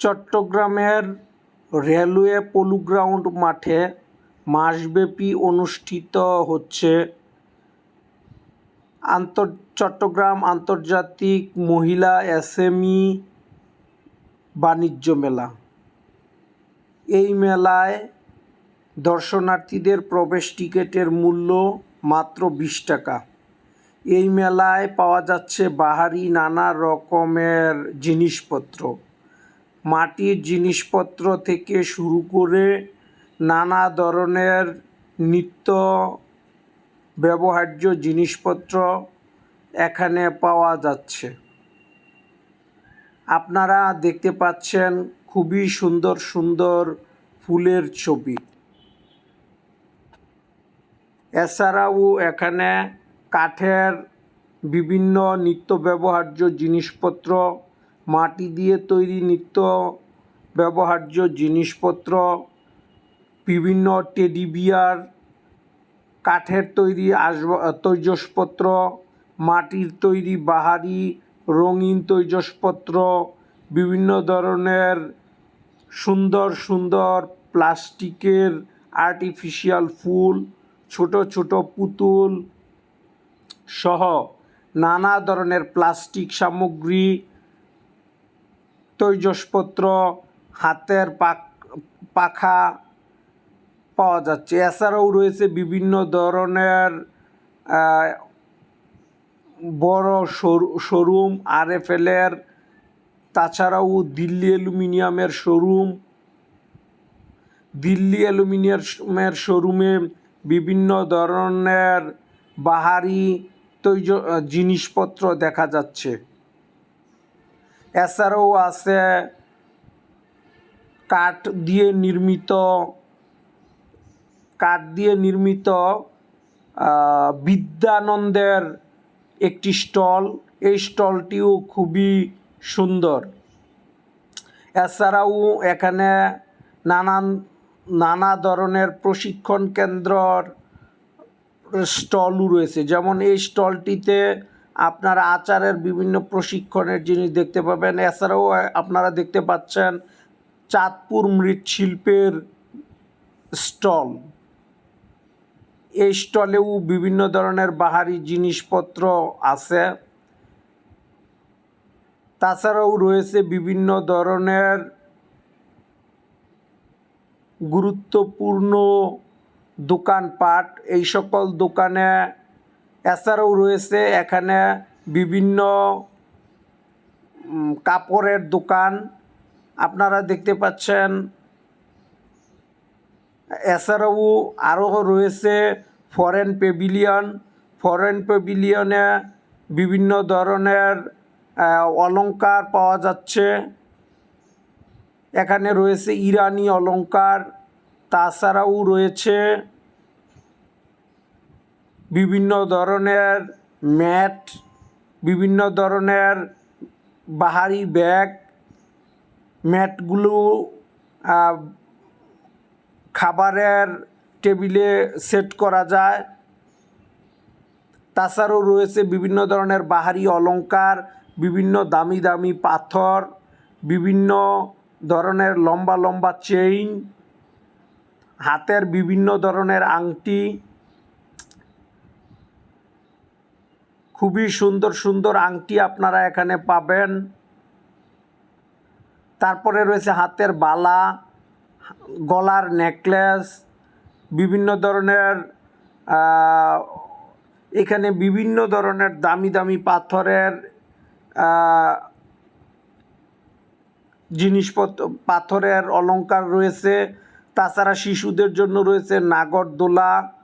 চট্টগ্রামের railway polo ground মাঠে মাসব্যাপী অনুষ্ঠিত হচ্ছে আন্তর, চট্টগ্রাম আন্তর্জাতিক মহিলা এসএমই বাণিজ্য মেলা। এই মেলায় দর্শনার্থীদের প্রবেশ টিকিটের মূল্য মাত্র বিশ টাকা। এই মেলায় পাওয়া যাচ্ছে বাহারি নানা রকমের জিনিসপত্র। মাটির জিনিসপত্র থেকে শুরু করে নানা ধরনের নিত্য ব্যবহার্য জিনিসপত্র এখানে পাওয়া যাচ্ছে। আপনারা দেখতে পাচ্ছেন খুবই সুন্দর সুন্দর ফুলের ছবি। এছাড়াও এখানে কাঠের বিভিন্ন নিত্য ব্যবহার্য জিনিসপত্র মাটি দিয়ে তৈরি নিত্য ব্যবহার্য জিনিসপত্র, বিভিন্ন টেডি বিয়ার, কাঠের তৈরি আসবা তৈজসপত্র, মাটির তৈরি বাহারি, রঙিন তৈজসপত্র, বিভিন্ন ধরনের সুন্দর সুন্দর প্লাস্টিকের আর্টিফিশিয়াল ফুল, ছোট ছোট পুতুল সহ নানা ধরনের প্লাস্টিক সামগ্রী তৈজসপত্র হাতের পাখা পাওয়া যাচ্ছে। এছাড়াও রয়েছে বিভিন্ন ধরনের বড় শোরুম আর এফ এলের তাছাড়াও দিল্লি অ্যালুমিনিয়ামের শোরুম, দিল্লি অ্যালুমিনিয়ামের শোরুমে বিভিন্ন ধরনের বাহারি তৈজ, জিনিসপত্র দেখা যাচ্ছে। এছাড়াও আছে কাঠ দিয়ে নির্মিত, কাঠ দিয়ে নির্মিত বিদ্যানন্দের একটি স্টল। এই স্টলটিও খুবই সুন্দর। এছাড়াও এখানে নানান, নানা ধরনের প্রশিক্ষণ কেন্দ্রর স্টলও রয়েছে। যেমন এই স্টলটিতে আপনারা আচারের বিভিন্ন প্রশিক্ষণের জিনিস দেখতে পাবেন। এছাড়াও আপনারা দেখতে পাচ্ছেন চাঁদপুর মৃৎশিল্পের স্টল। এই স্টলেও বিভিন্ন ধরনের বাহারি জিনিসপত্র আছে। তাছাড়াও রয়েছে বিভিন্ন ধরনের গুরুত্বপূর্ণ দোকানপাট। এই সকল দোকানে এছাড়াও রয়েছে এখানে বিভিন্ন কাপড়ের দোকান। আপনারা দেখতে পাচ্ছেন। এছাড়াও আরও রয়েছে ফরেন পেভিলিয়ন। ফরেন পেভিলিয়নে বিভিন্ন ধরনের আহ, অলংকার পাওয়া যাচ্ছে। এখানে রয়েছে ইরানি অলঙ্কার তাছাড়াও রয়েছে বিভিন্ন ধরনের ম্যাট, বিভিন্ন ধরনের বাহারি ব্যাগ, ম্যাটগুলো খাবারের টেবিলে সেট করা যায়। তাছাড়াও রয়েছে বিভিন্ন ধরনের বাহারি অলংকার, বিভিন্ন দামি দামি পাথর, বিভিন্ন ধরনের লম্বা লম্বা চেইন হাতের বিভিন্ন ধরনের আংটি। খুবই সুন্দর সুন্দর আংটি আপনারা এখানে পাবেন। তারপরে রয়েছে হাতের বালা, গলার নেকলেস, বিভিন্ন ধরনের এখানে বিভিন্ন ধরনের দামি দামি পাথরের জিনিসপত্র, পাথরের অলংকার রয়েছে। তাছাড়া শিশুদের জন্য রয়েছে নাগরদোলা।